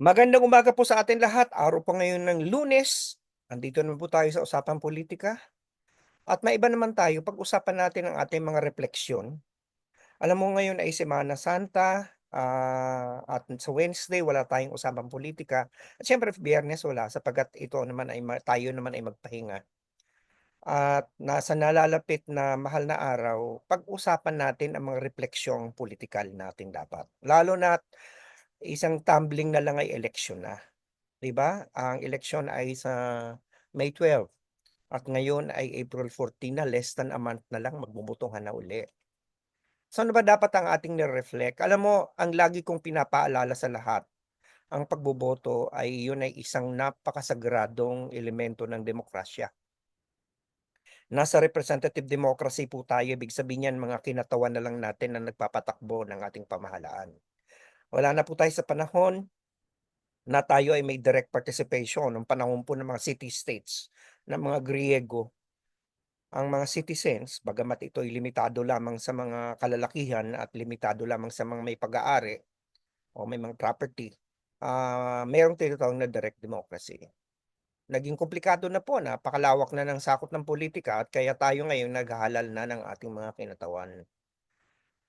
Magandang umaga po sa atin lahat. Araw pa ngayon ng Lunes. Nandito naman po tayo sa Usapang Politika. At maiba naman tayo, pag-usapan natin ang ating mga refleksyon. Alam mo ngayon ay Semana Santa, ah, at sa Wednesday wala tayong Usapang Politika. At siyempre Biyernes wala sapagkat ito naman ay tayo naman ay magpahinga. At nasa nalalapit na mahal na araw, pag-usapan natin ang mga refleksyong pulitikal natin dapat. Lalo na't isang tumbling na lang ay eleksyon na, 'di ba? Ang eleksyon ay sa May 12 at ngayon ay April 14 na, less than a month na lang magbobotohan na uli. So ano ba dapat ang ating nire-reflect? Alam mo, ang lagi kong pinapaalala sa lahat, ang pagboboto ay yun ay isang napakasagradong elemento ng demokrasya. Nasa representative democracy po tayo, ibig sabihin niyan mga kinatawan na lang natin na nagpapatakbo ng ating pamahalaan. Wala na po tayo sa panahon na tayo ay may direct participation nung panahon po ng mga city-states ng mga Griego. Ang mga citizens, bagamat ito ay limitado lamang sa mga kalalakihan at limitado lamang sa mga may pag-aari o may mga property, ah, mayroong tinatawag na direct democracy. Naging komplikado na po, napakalawak na ng sakop ng politika at kaya tayo ngayon naghahalal na ng ating mga kinatawan.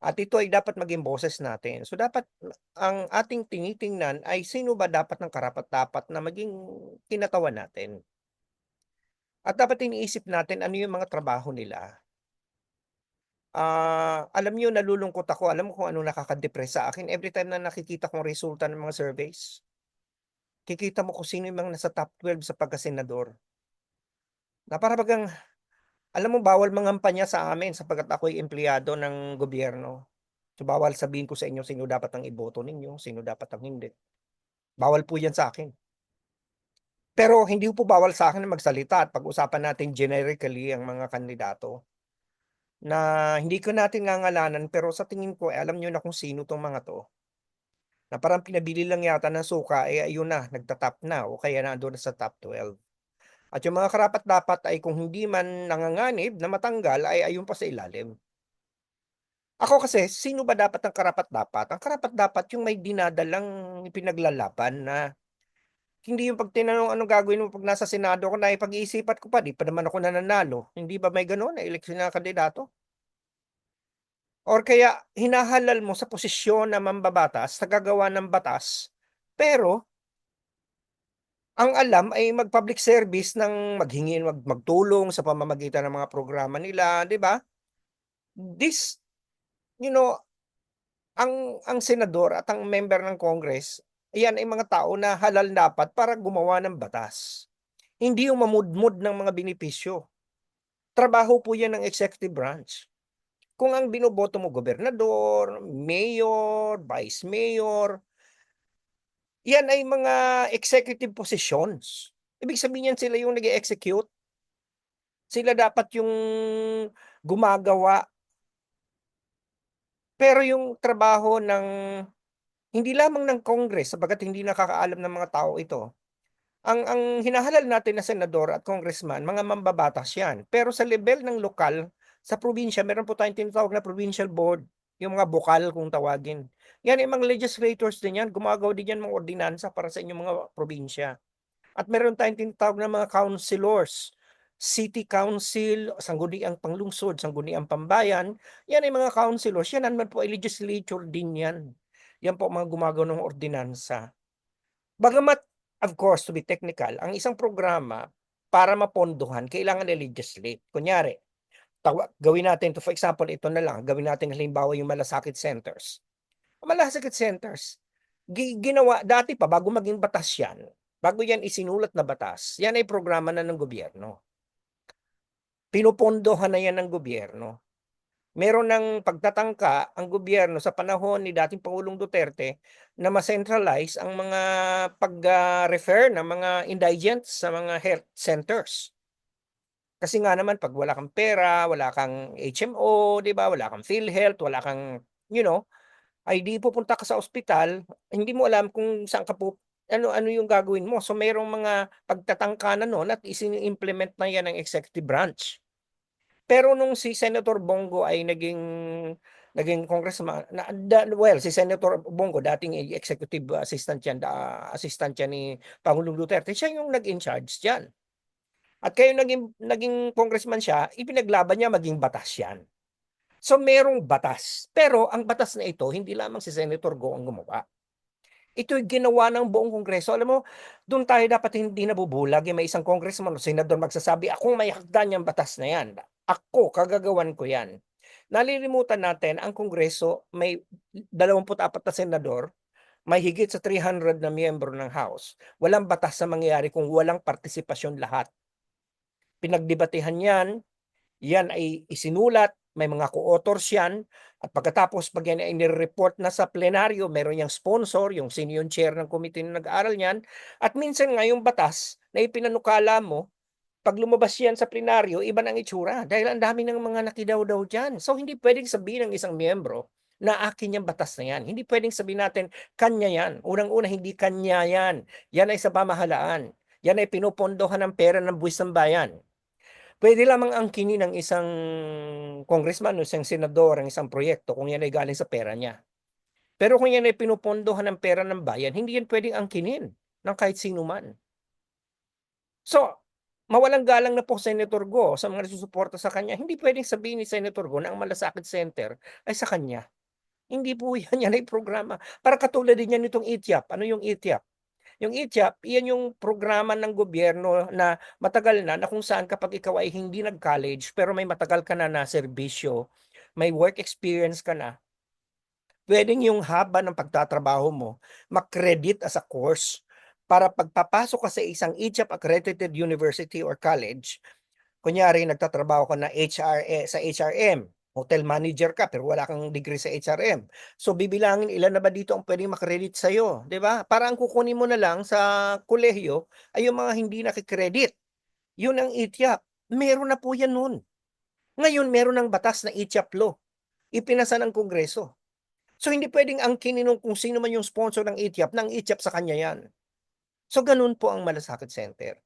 At ito ay dapat maging boses natin. So dapat ang ating tinitingnan ay sino ba dapat ng karapat-dapat na maging kinatawan natin. At dapat iniisip natin ano yung mga trabaho nila. Ah, alam niyo nalulungkot ako, alam kung anong nakaka-depress sa akin every time na nakikita kong resulta ng mga surveys? Kikita mo kung sino yung mga nasa top 12 sa pagka-senador. Na para bagang alam mo bawal mangampanya sa amin sapagkat ako'y empleyado ng gobyerno. So bawal sabihin ko sa inyo sino dapat ang iboto ninyo, sino dapat ang hindi. Bawal po 'yan sa akin. Pero hindi po bawal sa akin magsalita at pag-usapan natin generically ang mga kandidato. Na hindi ko natin ngangalanan pero sa tingin ko eh, alam niyo na kung sino 'tong mga 'to. Na parang pinabili lang yata ng suka eh ayun na nagta-top na o kaya na sa top 12. At yung mga karapat-dapat ay kung hindi man nanganganib na matanggal ay ayun pa sa ilalim. Ako kasi, sino ba dapat ang karapat-dapat? Ang karapat-dapat yung may dinadalang pinaglalaban na hindi yung 'pag tinanong anong gagawin mo 'pag nasa Senado ako, naipag-iisipan ko pa, 'di pa naman ako nananalo. Hindi ba may gano'n na eleksyon na kandidato? Or kaya hinahalal mo sa posisyon na mambabatas, tagagawa ng batas, pero ang alam ay mag-public service ng maghingi, mag magtulong sa pamamagitan ng mga programa nila, 'di ba? This, you know, ang ang senador at ang member ng Congress, iyan ay mga tao na halal dapat para gumawa ng batas. Hindi yung mamudmod ng mga benepisyo. Trabaho po yan ng executive branch. Kung ang binoboto mo gobernador, mayor, vice mayor, yan ay mga executive positions. Ibig sabihin yan sila yung nag execute Sila dapat yung gumagawa. Pero yung trabaho ng hindi lamang ng Congress sapagkat hindi nakakaalam ng mga tao ito. Ang ang hinahalal natin na senador at congressman, mga mambabatas yan. Pero sa level ng lokal, sa probinsya, meron po tayong tinatawag na provincial board, yung mga bokal kung tawagin. Yan ay mga legislators din yan, gumagawa din yan mga ordinansa para sa inyong mga probinsya. At meron tayong tinatawag na mga councilors, city council, sangguniang panglungsod, sangguniang pambayan, yan ay mga councilors, yan naman po ay legislature din yan. Yan po mga gumagawa ng ordinansa. Bagamat, of course, to be technical, ang isang programa para mapondohan, kailangan i-legislate. Kunyari, tawa, gawin natin to for example, ito na lang, gawin natin halimbawa yung malasakit centers. Malasakit centers, gi- ginawa dati pa bago maging batas yan, bago yan isinulat na batas, yan ay programa na ng gobyerno. Pinupondohan na yan ng gobyerno. Meron ng pagtatangka ang gobyerno sa panahon ni dating Pangulong Duterte na ma-centralize ang mga pag-refer ng mga indigents sa mga health centers. Kasi nga naman pag wala kang pera, wala kang HMO, 'di ba? Wala kang PhilHealth, wala kang, you know, ay di pupunta ka sa ospital, hindi mo alam kung saan ka pu ano ano yung gagawin mo. So merong mga pagtatangka na noon at isin-implement na yan ng executive branch. Pero nung si Senator Bongo ay naging naging congressman na da well, si Senator Bongo dating executive assistant yan, ah, assistant yan ni Pangulong Duterte, siya yung nag-in-charge diyan. At kaya naging naging congressman siya, ipinaglaban niya maging batas yan. So merong batas, pero ang batas na ito hindi lamang si Senator Go ang gumawa. Ito'y ginawa ng buong Kongreso. Alam mo, dun tayo dapat hindi nabubulag, yung may isang congressman o senador magsasabi, "Akong may hagdan yang batas na yan. Ako, kagagawan ko yan." Nalilimutan natin ang Kongreso may 24 na senador, may higit sa 300 na miyembro ng House. Walang batas na mangyayari kung walang partisipasyon lahat. Pinagdebatehan yan, yan ay isinulat, may mga co-authors yan, at pagkatapos pag yan ay nire-report na sa plenaryo, meron yang sponsor, yung yung chair ng committee na nag-aaral niyan, at minsan nga yung batas na ipinanukala mo, pag lumabas yan sa plenaryo, iba ng itsura dahil ang dami ng mga nakidaw-daw diyan. So hindi pwedeng sabihin ng isang miyembro na akin yang batas na yan. Hindi pwedeng sabihin natin kanya yan. Unang-una hindi kanya yan. Yan ay sa pamahalaan. Yan ay pinupondohan ng pera ng buwis ng bayan. Pwede lamang angkinin ng isang congressman o isang senador ang isang proyekto kung yan ay galing sa pera niya. Pero kung yan ay pinupondohan ng pera ng bayan, hindi yan pwedeng angkinin ng kahit sino man. So, mawalang galang na po Senator Go sa mga nagsusuporta sa kanya. Hindi pwedeng sabihin ni Senator Go na ang Malasakit Center ay sa kanya. Hindi po yan, yan ay programa. Para katulad din yan nitong ITIAP. Ano yung ITIAP? Yung ITIAP, iyan yung programa ng gobyerno na matagal na na kung saan kapag ikaw ay hindi nag-college pero may matagal ka na na serbisyo, may work experience ka na, pwedeng yung haba ng pagtatrabaho mo, makredit as a course para pagpapasok ka sa isang ITIAP accredited university or college, kunyari nagtatrabaho ka na HRA sa HRM, hotel manager ka pero wala kang degree sa HRM. So bibilangin ilan na ba dito ang pwedeng makredit sa iyo, 'di ba? Para ang kukunin mo na lang sa kolehiyo ay yung mga hindi nakikredit. Yun ang ITIAP. Meron na po yan noon. Ngayon meron ng batas na ITIAP law. Ipinasa ng Kongreso. So hindi pwedeng angkinin nung kung sino man yung sponsor ng ITIAP, ng ITIAP sa kanya yan. So ganun po ang Malasakit Center.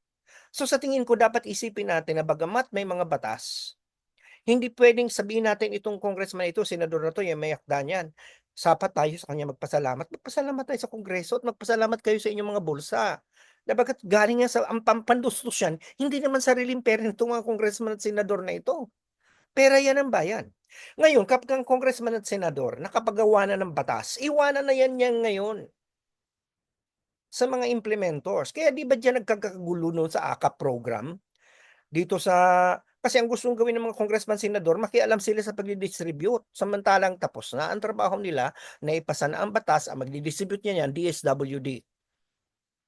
So sa tingin ko dapat isipin natin na bagamat may mga batas, hindi pwedeng sabihin natin itong congressman ito, senador na to, yung may akda niyan. Sapat tayo sa kanya magpasalamat. Magpasalamat tayo sa kongreso at magpasalamat kayo sa inyong mga bulsa. Dapat galing nga sa ang pampandustos yan, hindi naman sariling pera nitong mga congressman at senador na ito. Pera yan ng bayan. Ngayon, kapag ang congressman at senador nakapagawa na ng batas, iwanan na yan yan ngayon sa mga implementors. Kaya di ba diyan nagkakagulo noon sa AKAP program? Dito sa kasi ang gustong gawin ng mga congressman, senador, makialam sila sa pagdi-distribute. Samantalang tapos na ang trabaho nila, naipasa na ang batas, ang magdi-distribute niya yan, DSWD.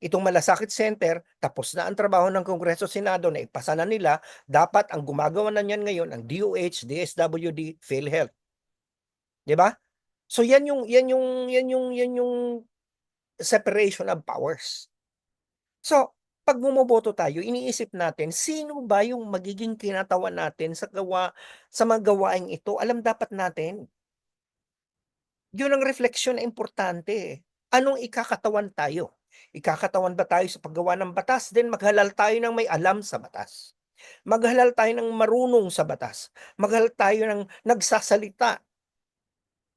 Itong Malasakit Center, tapos na ang trabaho ng Kongreso Senado, naipasa na nila, dapat ang gumagawa na niyan ngayon ang DOH, DSWD, PhilHealth. 'Di ba? So yan yung yan yung yan yung yan yung separation of powers. So, pag bumoboto tayo, iniisip natin, sino ba yung magiging kinatawan natin sa gawa sa mga gawaing ito? Alam dapat natin. Yun ang refleksyon na importante. eh. Anong ikakatawan tayo? Ikakatawan ba tayo sa paggawa ng batas? Then maghalal tayo ng may alam sa batas. Maghalal tayo ng marunong sa batas. Maghalal tayo ng nagsasalita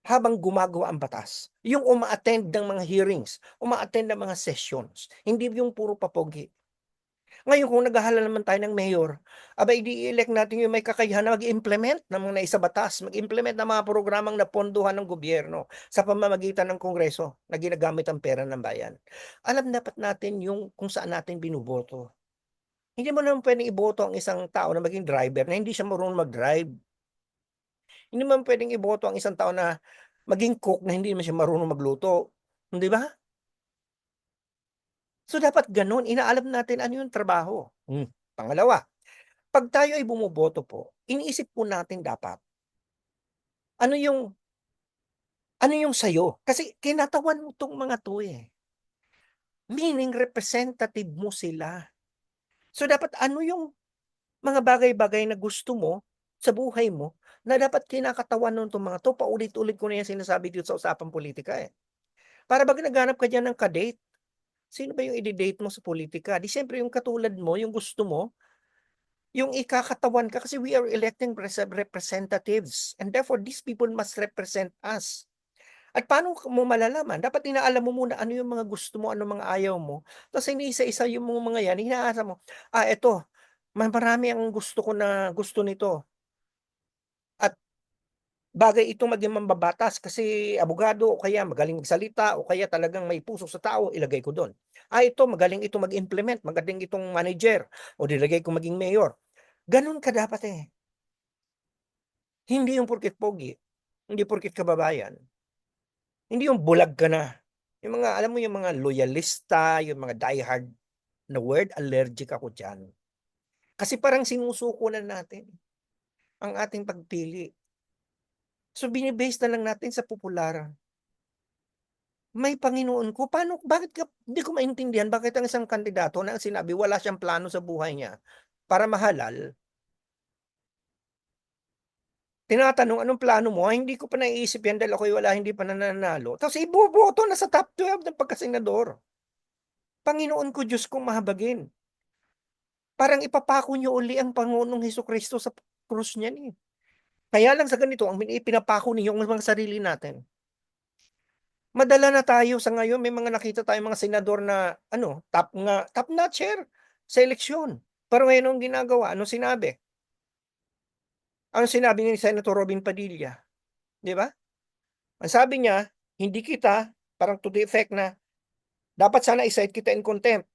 habang gumagawa ang batas. Yung uma-attend ng mga hearings, uma-attend ng mga sessions, hindi yung puro papogi. Ngayon kung naghahalal naman tayo ng mayor, abay di-elect natin yung may kakayahan na mag-implement ng mga naisa batas, mag-implement ng mga programang napondohan ng gobyerno sa pamamagitan ng kongreso na ginagamit ang pera ng bayan. Alam dapat natin yung kung saan natin binuboto. Hindi mo naman pwedeng iboto ang isang tao na maging driver na hindi siya marunong mag-drive. Hindi man pwedeng iboto ang isang tao na maging cook na hindi naman siya marunong magluto, hindi ba? So dapat gano'n, inaalam natin ano yung trabaho. Hmm, pangalawa, 'pag tayo ay bumoboto po, iniisip po natin dapat ano yung ano yung sa'yo, kasi kinatawan mo 'tong mga 'to, eh. Meaning representative mo sila. So dapat ano yung mga bagay-bagay na gusto mo sa buhay mo na dapat kinakatawan nun 'tong mga 'to, paulit-ulit ko na yan sinasabi dito sa usapang politika, eh. Para 'pag naghahanap ka diyan ng ka-date, sino ba yung ide-date mo sa politika? 'Di siyempre yung katulad mo, yung gusto mo. Yung ikakatawan ka kasi we are electing rese representatives and therefore these people must represent us. At paano mo malalaman? Dapat inaalam mo muna ano yung mga gusto mo, ano mga ayaw mo, tapos iniisa-isa yung mga yan, inaasa mo, ah, ma marami ang gusto ko na gusto nito. Bagay itong maging mambabatas kasi abogado o kaya magaling magsalita o kaya talagang may puso sa tao, ilagay ko dun. Ah, ito magaling itong mag-implement, magaling itong manager o nilagay ko maging mayor. Ganun ka dapat, eh. Hindi yung porket pogi, hindi porket kababayan. Hindi yung bulag ka na. Yung mga alam mo yung mga loyalista, yung mga diehard na word, allergic ako diyan. Kasi parang sinusuko na natin ang ating pagpili. So bini-base na lang natin sa popular. May Panginoon ko, paano bakit ka hindi ko maintindihan bakit ang isang kandidato na sinabi wala siyang plano sa buhay niya para mahalal Tinatanong, "Anong plano mo?" "Ay hindi ko pa naiisip yan dahil ako'y wala hindi pa nananalo." Tapos iboboto na sa top 12 ng pagkasenador. Panginoon ko, Diyos kong mahabagin. Parang ipapako niyo uli ang Panginoong Hesukristo sa krus niyan, eh. Kaya lang sa ganito ang ipinapako ninyo ang mga sarili natin. Madala na tayo sa ngayon may mga nakita tayong mga senador na ano, top nga top notcher sa eleksyon. Pero ngayon anong ginagawa, anong sinabi? Ang sinabi ni Senator Robin Padilla, 'di ba? Ang sabi niya, hindi kita parang to the effect na dapat sana i-cite kita in contempt,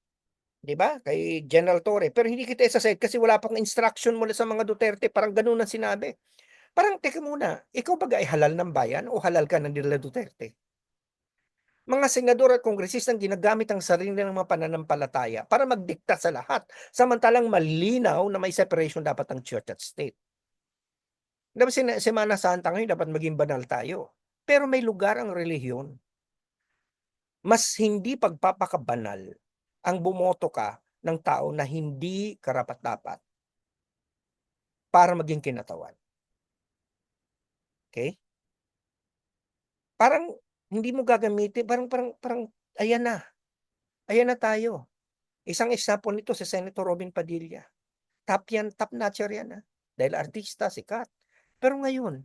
'di ba? Kay General Torre, pero hindi kita isa-cite kasi wala pang instruction mula sa mga Duterte, parang gano'n ang sinabi. Parang teka muna, ikaw ba ay halal ng bayan o halal ka ng nila Duterte? Mga senador at kongresistang ginagamit ang sarili ng mga pananampalataya para magdikta sa lahat, samantalang malinaw na may separation dapat ang church at state. Dapat sina Semana Santa ngayon dapat maging banal tayo, pero may lugar ang relihiyon. Mas hindi pagpapakabanal ang bumoto ka ng tao na hindi karapat-dapat para maging kinatawan. Okay? Parang hindi mo gagamitin, parang parang parang ayan na. Ayan na tayo. Isang example nito si Senator Robin Padilla. Top yan, top notcher yan, ah, dahil artista, sikat. Pero ngayon,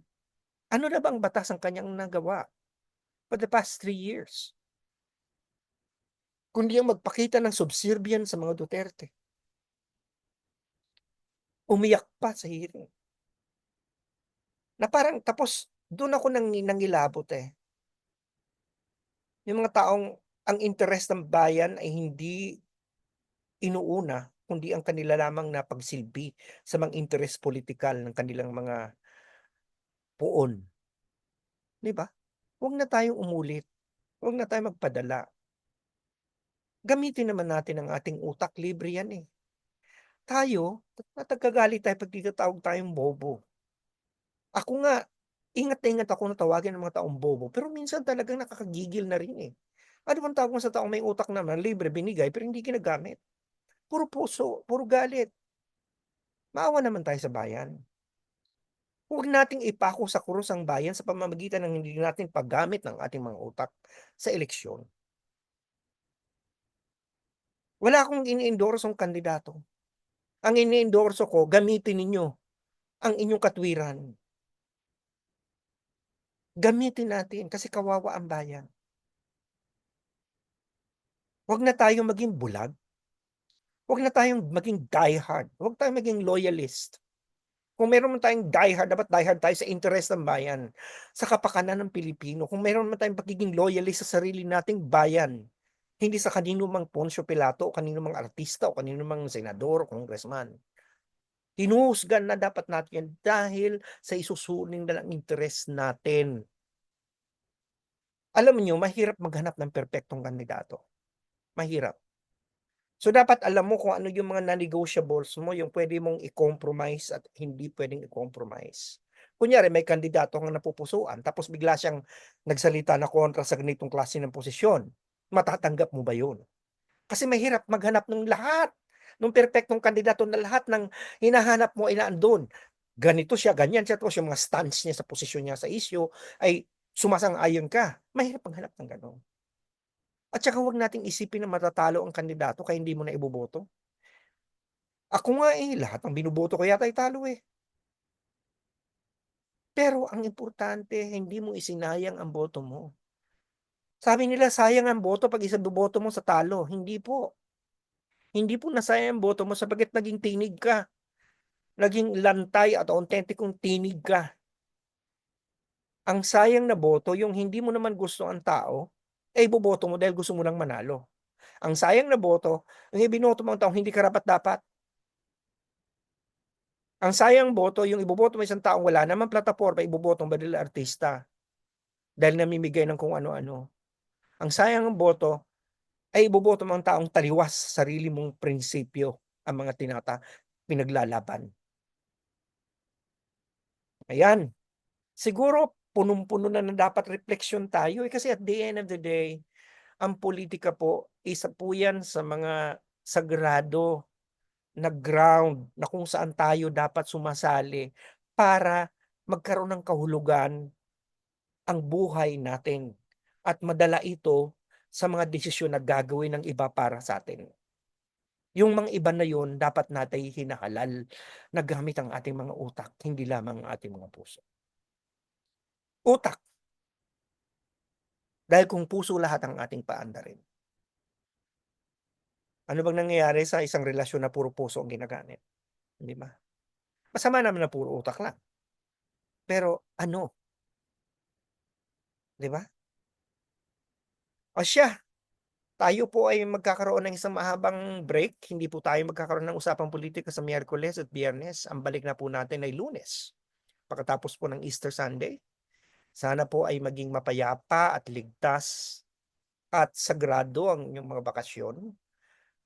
ano na bang batas ang kanyang nagawa for the past three years? Kundi ang magpakita ng subservient sa mga Duterte. Umiyak pa sa hearing. Na parang tapos doon ako nang nangilabot eh. Yung mga taong ang interes ng bayan ay hindi inuuna kundi ang kanila lamang na pagsilbi sa mga interes politikal ng kanilang mga poon. 'Di ba? Huwag na tayong umulit. Huwag na tayong magpadala. Gamitin naman natin ang ating utak, libre yan, eh. Tayo, nagkagalit tayo 'pag tinatawag tayong bobo. Ako nga, ingat na ingat ako na tawagin ang mga taong bobo, pero minsan talagang nakakagigil na rin, eh. Ano bang tawag sa taong may utak naman, libre, binigay, pero hindi ginagamit? Puro puso, puro galit. Maawa naman tayo sa bayan. Huwag nating ipako sa krus ang bayan sa pamamagitan ng hindi natin paggamit ng ating mga utak sa eleksyon. Wala akong ini-endorsong kandidato. Ang ini-endorso ko, gamitin ninyo ang inyong katwiran. Gamitin natin kasi kawawa ang bayan. Huwag na tayong maging bulag. Huwag na tayong maging diehard. Huwag tayong maging loyalist. Kung meron man tayong diehard, dapat diehard tayo sa interes ng bayan, sa kapakanan ng Pilipino. Kung meron man tayong pagiging loyalist sa sarili nating bayan, hindi sa kanino mang Poncio Pilato o kanino mang artista o kanino mang senador o congressman. Hinuhusgan na dapat natin dahil sa isusunin na lang interes natin. Alam niyo, mahirap maghanap ng perpektong kandidato. Mahirap. So dapat alam mo kung ano yung mga non-negotiables mo, yung pwede mong i-compromise at hindi pwedeng i-compromise. Kunyari may kandidato kang napupusuan tapos bigla siyang nagsalita na kontra sa ganitong klase ng posisyon, matatanggap mo ba yun? Kasi mahirap maghanap ng lahat, ng perpektong kandidato na lahat ng hinahanap mo ay naandun. Ganito siya, ganyan siya, tapos yung mga stance niya sa posisyon niya sa issue ay sumasang-ayon ka. Mahirap maghanap ng gano'n. At saka huwag nating isipin na matatalo ang kandidato kaya hindi mo na iboboto. Ako nga, eh, lahat ng binoboto ko yata ay talo, eh. Pero ang importante hindi mo isinayang ang boto mo. Sabi nila sayang ang boto 'pag isaboboto mo sa talo, hindi po. Hindi po nasayang ang boto mo sapagkat naging tinig ka. Naging lantay at autentikong tinig ka. Ang sayang na boto yung hindi mo naman gusto ang tao, eh, iboboto mo dahil gusto mo lang manalo. Ang sayang na boto yung ibinoto mong taong hindi karapat-dapat. Ang sayang boto yung iboboto mo isang taong wala namang plataporma, iboboto mo dahil artista. Dahil namimigay ng kung ano-ano. Ang sayang ang boto ay iboboto mo taong taliwas sa sarili mong prinsipyo ang mga tinata pinaglalaban. Ayan. Siguro punong-puno na na dapat refleksyon tayo, eh, kasi at the end of the day, ang politika po, isa po yan sa mga sagrado na ground na kung saan tayo dapat sumasali para magkaroon ng kahulugan ang buhay natin at madala ito sa mga desisyon na gagawin ng iba para sa atin. Yung mga iba na yun dapat natin hinahalal na gamit ang ating mga utak, hindi lamang ang ating mga puso. Utak. Dahil kung puso lahat ang ating paandarin. Ano bang nangyayari sa isang relasyon na puro puso ang ginagamit, 'di ba? Masama naman na puro utak lang. Pero ano? 'Di ba? O siya, tayo po ay magkakaroon ng isang mahabang break, hindi po tayo magkakaroon ng usapang politika sa Miyerkules at Biyernes, ang balik na po natin ay Lunes, pagkatapos po ng Easter Sunday. Sana po ay maging mapayapa at ligtas at sagrado ang inyong mga bakasyon.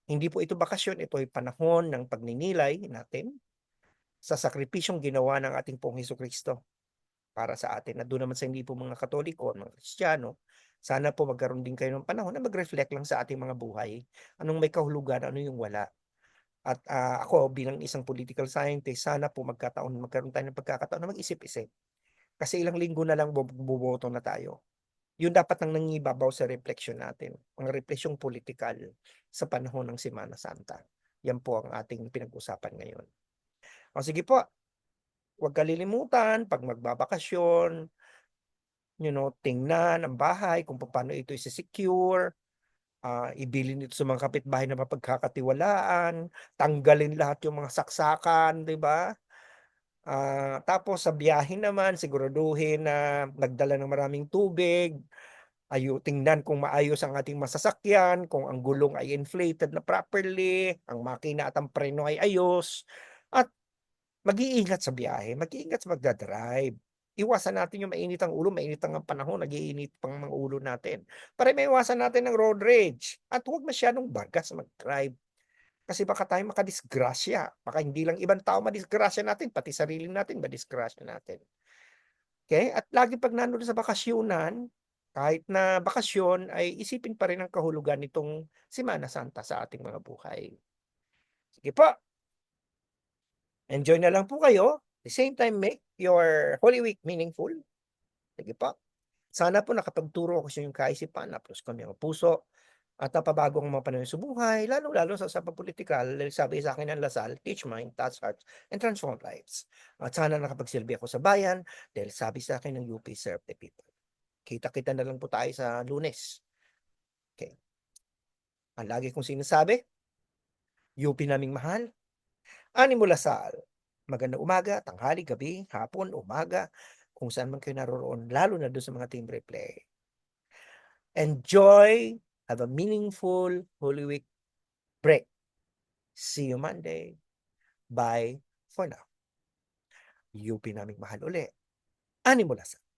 Hindi po ito bakasyon, ito ay panahon ng pagninilay natin sa sakripisyong ginawa ng ating Pong Hesukristo para sa atin. At doon naman sa hindi po mga Katoliko, mga Kristiyano, sana po magkaroon din kayo ng panahon na mag-reflect lang sa ating mga buhay. Anong may kahulugan, ano yung wala. At uh, ako bilang isang political scientist, sana po magkataon, magkaroon tayo ng pagkakataon na mag-isip-isip. Kasi ilang linggo na lang buboto na tayo. Yun dapat nang nangibabaw sa refleksyon natin, ang refleksyong politikal sa panahon ng Semana Santa. Yan po ang ating pinag-usapan ngayon. O sige po, huwag kalilimutan pag magbabakasyon, you know, tingnan ang bahay kung paano ito i-secure, uh, ibilin ito sa mga kapitbahay na mapagkakatiwalaan, tanggalin lahat yung mga saksakan, 'di ba? Uh, tapos sa biyahe naman siguraduhin na nagdala ng maraming tubig, ayo tingnan kung maayos ang ating masasakyan, kung ang gulong ay inflated na properly, ang makina at ang preno ay ayos, at mag-iingat sa biyahe, mag-iingat sa magdadrive iwasan natin yung mainit ang ulo, mainit ang panahon, nagiinit pang mga ulo natin. Para maiwasan natin ng road rage at huwag masyadong bagas mag-drive. Kasi baka tayo makadisgrasya. Baka hindi lang ibang tao madisgrasya natin, pati sarili natin madisgrasya natin. Okay? At lagi pag nanonood sa bakasyunan, kahit na bakasyon, ay isipin pa rin ang kahulugan nitong Semana Santa sa ating mga buhay. Sige po. Enjoy na lang po kayo. At the same time, make your Holy Week meaningful. Sige po. Sana po nakapagturo ako sa inyong kaisipan, napos kami ang puso, at napabago ang mga panahon sa buhay, lalo-lalo sa politikal, dahil sabi sa akin ng Lasal, teach mind, touch hearts, and transform lives. At sana nakapagsilbi ako sa bayan, dahil sabi sa akin ng UP, serve the people. Kita-kita na lang po tayo sa lunes. Okay. Ang lagi kong sinasabi, UP naming mahal, Animo Lasal, Magandang umaga, tanghali, gabi, hapon, umaga, kung saan man kayo naroroon, lalo na doon sa mga team replay. Enjoy, have a meaningful Holy Week break. See you Monday. Bye for now. UP naming mahal uli. Animulasan.